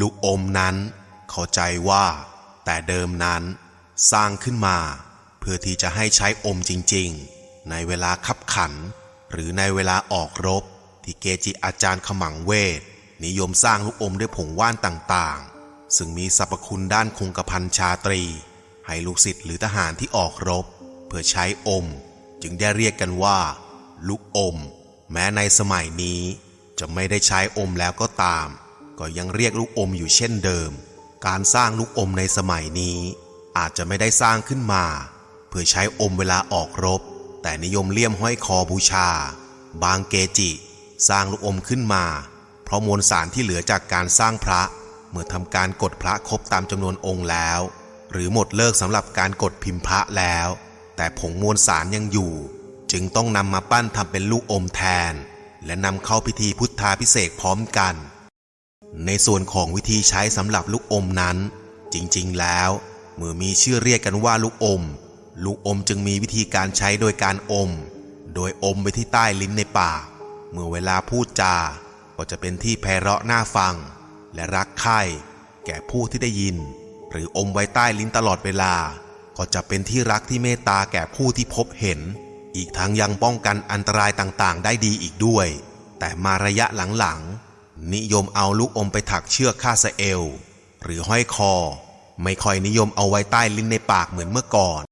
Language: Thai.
ลูกอมนั้นเข้าใจว่า แต่เดิมนั้นสร้างขึ้นมา เพื่อที่จะให้ใช้อมจริงๆ ในเวลาขับขัน หรือในเวลาออกรบ ที่เกจิอาจารย์ขมังเวท นิยมสร้างลูกอมด้วยผงว่านต่างๆ ซึ่งมีสรรพคุณด้านคงกระพันชาตรี ให้ลูกศิษย์หรือทหารที่ออกรบ เพื่อใช้อม จึงได้เรียกกันว่า ลูกอม แม้ในสมัยนี้จะไม่ได้ใช้อมแล้วก็ตาม ก็ยังเรียกลูกอมอยู่เช่นเดิม การสร้างลูกอมในสมัยนี้ อาจจะไม่ได้สร้างขึ้นมา เพื่อใช้อมเวลาออกรบ แต่นิยมเลี่ยมห้อยคอบูชา บางเกจิ สร้างลูกอมขึ้นมา เพราะมวลสารที่เหลือจากการสร้างพระ เมื่อทำการกดพระครบตามจำนวนองค์แล้ว หรือหมดเลิกสำหรับการกดพิมพ์พระแล้ว แต่ผงมวลสารยังอยู่ จึงต้องนำมาปั้นทำเป็นลูกอมแทน และนำเข้าพิธีพุทธาพิเศษพร้อมกัน ในส่วนของวิธีใช้สำหรับลูกอมนั้น จริงๆ แล้วเมื่อมีชื่อเรียกกันว่าลูกอม ลูกอมจึงมีวิธีการใช้โดยการอม โดยอมไปที่ใต้ลิ้นในปากเมื่อเวลาพูดจาก็จะเป็นที่ไพเราะน่าฟัง และรักใคร่แก่ผู้ที่ได้ยิน หรืออมไว้ใต้ลิ้นตลอดเวลา ก็จะเป็นที่รักที่เมตตาแก่ผู้ที่พบเห็น อีกทั้งยังป้องกันอันตรายต่างๆ ได้ดีอีกด้วย แต่มาระยะหลังๆ นิยมเอาลูกอมไปถักเชือกคาสเอว หรือห้อยคอ ไม่ค่อยนิยมเอาไว้ใต้ลิ้นในปากเหมือนเมื่อก่อน